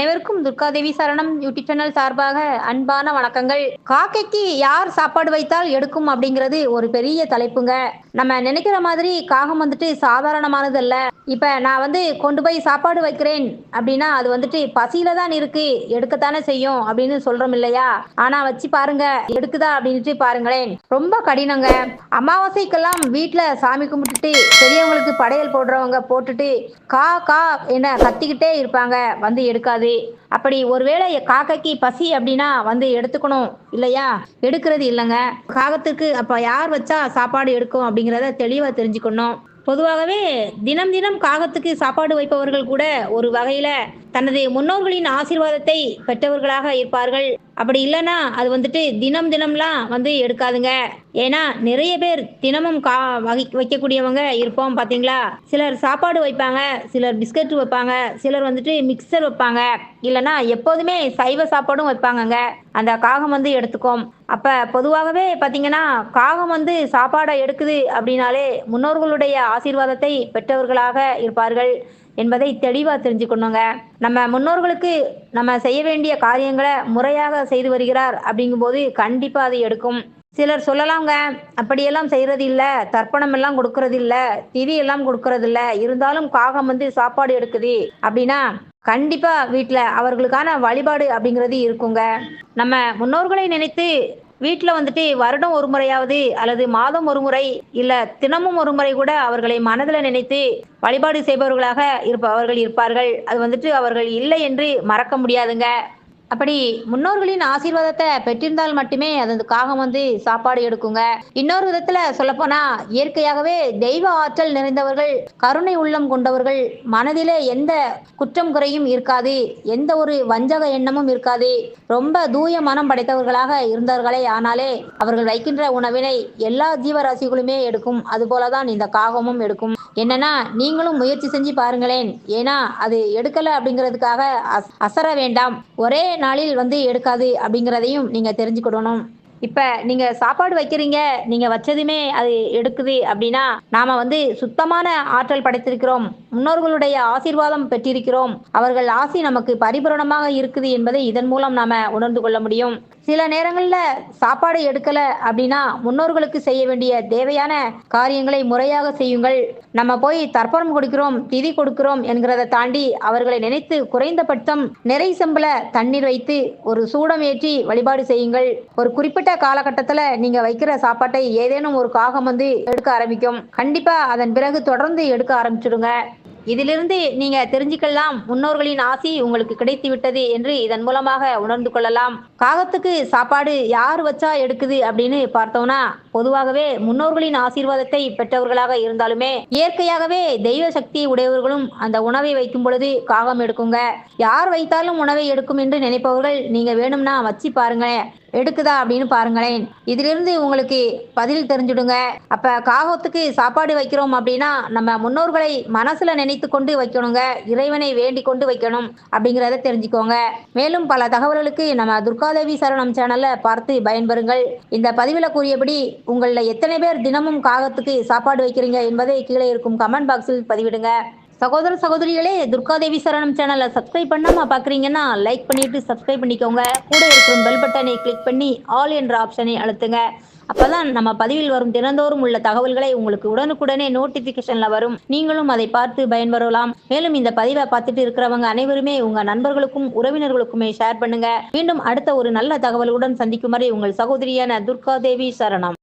அனைவருக்கும் துர்காதேவி சரணம். YouTube channel சார்பாக அன்பான வணக்கங்கள். காக்கைக்கு யார் சாப்பாடு வைத்தால் எடுக்கும் அப்படிங்கிறது ஒரு பெரிய தலைப்புங்க. நம்ம நினைக்கிற மாதிரி காகம் வந்துட்டு சாதாரணமானது அல்ல இப்ப நான் வந்து கொண்டு போய் சாப்பாடு வைக்கிறேன் அப்படின்னா அது வந்துட்டு பசியில தான் இருக்கு. எடுக்கத்தானே செய்யும் அப்படின்னு சொல்றோம் இல்லையா? ஆனா வச்சு பாருங்க. எடுக்குதா அப்படின்ட்டு பாருங்களேன். ரொம்ப கடினங்க. அமாவாசைக்கெல்லாம் வீட்டுல சாமி கும்பிட்டுட்டு பெரியவங்களுக்கு படையல் போடுறவங்க போட்டுட்டு கா கா என்ன கத்திக்கிட்டே இருப்பாங்க. வந்து எடுக்காது. அப்படி ஒருவேளை காக்கைக்கு பசி அப்படின்னா வந்து எடுத்துக்கணும் இல்லையா? எடுக்கிறது இல்லைங்க. காகத்துக்கு அப்போ யார் வச்சா சாப்பாடு எடுக்கும் அப்படிங்கிறத தெளிவாக தெரிஞ்சுக்கணும். பொதுவாகவே தினம் தினம் காகத்துக்கு சாப்பாடு வைப்பவர்கள் கூட ஒரு வகையில தனது முன்னோர்களின் ஆசீர்வாதத்தை பெற்றவர்களாக இருப்பார்கள். அப்படி இல்லைன்னா அது வந்துட்டு தினம் தினம்லாம் வந்து எடுக்காதுங்க. ஏன்னா நிறைய பேர் தினமும் கா வகை வைக்கக்கூடியவங்க இருப்போம் பார்த்தீங்களா சிலர் சாப்பாடு வைப்பாங்க சிலர் பிஸ்கட் வைப்பாங்க சிலர் வந்துட்டு மிக்சர் வைப்பாங்க. இல்லைன்னா எப்போதுமே சைவ சாப்பாடும் வைப்பாங்கங்க. அந்த காகம் வந்து எடுத்துக்கும். அப்போ பொதுவாகவே பார்த்தீங்கன்னா காகம் வந்து சாப்பாடை எடுக்குது அப்படின்னாலே முன்னோர்களுடைய ஆசீர்வாதத்தை பெற்றவர்களாக இருப்பார்கள். என்பதை தெளிவாக தெரிஞ்சுக்கணுங்க. நம்ம முன்னோர்களுக்கு நம்ம செய்ய வேண்டிய காரியங்களை முறையாக செய்து வருகிறார் அப்படிங்கும்போது கண்டிப்பாக அது எடுக்கும். சிலர் சொல்லலாங்க அப்படியெல்லாம் செய்கிறது இல்லை தர்ப்பணம் எல்லாம் கொடுக்கறது இல்லை திதி எல்லாம் கொடுக்கறது இல்லை இருந்தாலும் காகம் வந்து சாப்பாடு எடுக்குது. அப்படின்னா கண்டிப்பா வீட்டில் அவர்களுக்கான வழிபாடு அப்படிங்கிறது இருக்குங்க. நம்ம முன்னோர்களை நினைத்து வீட்டில் வந்துட்டு வருடம் ஒரு முறையாவது அல்லது மாதம் ஒரு முறை இல்லை தினமும் ஒரு முறை கூட அவர்களை மனதில் நினைத்து வழிபாடு செய்பவர்களாக இருப்பவர்கள் இருப்பார்கள். அது வந்துட்டு அவர்கள் இல்லை என்று மறக்க முடியாதுங்க. அப்படி முன்னோர்களின் ஆசீர்வாதத்தை பெற்றிருந்தால் மட்டுமே அது காகம் வந்து சாப்பாடு எடுக்குங்க. இன்னொரு விதத்துல சொல்லப்போனா இயற்கையாகவே தெய்வ ஆற்றல் நிறைந்தவர்கள் கருணை உள்ளம் கொண்டவர்கள் மனதிலே எந்த குற்றம் குறையும் இருக்காது எந்த ஒரு வஞ்சக எண்ணமும் இருக்காது. ரொம்ப தூய மனம் படைத்தவர்களாக இருந்தார்களே ஆனாலே அவர்கள் வைக்கின்ற உணவினை எல்லா ஜீவராசிகளுமே எடுக்கும். அதுபோலதான் இந்த காகமும் எடுக்கும். என்னன்னா நீங்களும் முயற்சி செஞ்சு பாருங்களேன். ஏன்னா அது எடுக்கல அப்படிங்கிறதுக்காக அஸ்- அசர வேண்டாம். ஒரே நாளில் வந்து எடுக்காது அப்படிங்கிறதையும் நீங்க தெரிஞ்சுக்கிடணும் இப்ப நீங்க சாப்பாடு வைக்கிறீங்க நீங்க வச்சதுமே அது எடுக்குது அப்படின்னா நாம வந்து சுத்தமான ஆற்றல் படைத்திருக்கிறோம். முன்னோர்களுடைய ஆசீர்வாதம் பெற்றிருக்கிறோம். அவர்கள் ஆசி நமக்கு பரிபூரணமாக இருக்குது என்பதை இதன் மூலம் நாம உணர்ந்து கொள்ள முடியும். சில நேரங்களில் சாப்பாடு எடுக்கல அப்படின்னா முன்னோர்களுக்கு செய்ய வேண்டிய தேவையான காரியங்களை முறையாக செய்யுங்கள். நம்ம போய் தர்ப்பணம் கொடுக்கிறோம் திதி கொடுக்கிறோம் என்கிறத தாண்டி அவர்களை நினைத்து குறைந்தபட்சம் நிறை செம்பல தண்ணீர் வைத்து ஒரு சூடம் ஏற்றி வழிபாடு செய்யுங்கள். ஒரு குறிப்பிட்ட காலகட்டத்தில் நீங்க வைக்கிற சாப்பாட்டை ஏதேனும் ஒரு காகம் வந்து எடுக்க ஆரம்பிக்கும். கண்டிப்பா அதன் பிறகு தொடர்ந்து எடுக்க ஆரம்பிச்சிடுங்க. இதிலிருந்து நீங்க தெரிஞ்சுக்கலாம் முன்னோர்களின் ஆசி உங்களுக்கு கிடைத்து விட்டது என்று இதன் மூலமாக உணர்ந்து கொள்ளலாம். காகத்துக்கு சாப்பாடு யார் வச்சா எடுக்குது அப்படின்னு பார்த்தோம்னா பொதுவாகவே முன்னோர்களின் ஆசீர்வாதத்தை பெற்றவர்களாக இருந்தாலுமே இயற்கையாகவே தெய்வ சக்தி உடையவர்களும் அந்த உணவை வைக்கும் பொழுது காகம் எடுக்குங்க. யார் வைத்தாலும் உணவை எடுக்கும் என்று நினைப்பவர்கள் நீங்க வேணும்னா வச்சு பாருங்க எடுக்குதா அப்படின்னு பாருங்களேன். இதிலிருந்து உங்களுக்கு பதில் தெரிஞ்சுடுங்க. அப்ப காகத்துக்கு சாப்பாடு வைக்கிறோம் அப்படின்னா நம்ம முன்னோர்களை மனசுல நினைத்து கொண்டு வைக்கணுங்க. இறைவனை வேண்டி கொண்டு வைக்கணும் அப்படிங்கிறத தெரிஞ்சுக்கோங்க. மேலும் பல தகவல்களுக்கு நம்ம துர்காதேவி சரணம் சேனல்ல பார்த்து பயன்பெறுங்கள். இந்த பதிவில் கூறியபடி உங்களில் எத்தனை பேர் தினமும் காகத்துக்கு சாப்பாடு வைக்கிறீங்க என்பதை கீழே இருக்கும் கமெண்ட் பாக்ஸில் பதிவிடுங்க. சகோதர சகோதரிகளே துர்காதேவி சரணம் சேனலை சப்ஸ்கிரைப் பண்ணாம பாக்குறீங்கன்னா லைக் பண்ணிட்டு சப்ஸ்கிரைப் பண்ணிக்கோங்க. கூட இருக்கிற பெல் பட்டனை கிளிக் பண்ணி ஆல் என்ற ஆப்ஷனை அழுத்துங்க. அப்பதான் நம்ம பதிவில் வரும் தினந்தோறும் உள்ள தகவல்களை உங்களுக்கு உடனுக்குடனே நோட்டிபிகேஷன்ல வரும். நீங்களும் அதை பார்த்து பயன்பெறலாம். மேலும் இந்த பதிவை பார்த்துட்டு இருக்கிறவங்க அனைவருமே உங்க நண்பர்களுக்கும் உறவினர்களுக்குமே ஷேர் பண்ணுங்க. மீண்டும் அடுத்த ஒரு நல்ல தகவலுடன் சந்திக்கும் வரை உங்கள் சகோதரியான துர்காதேவி சரணம்.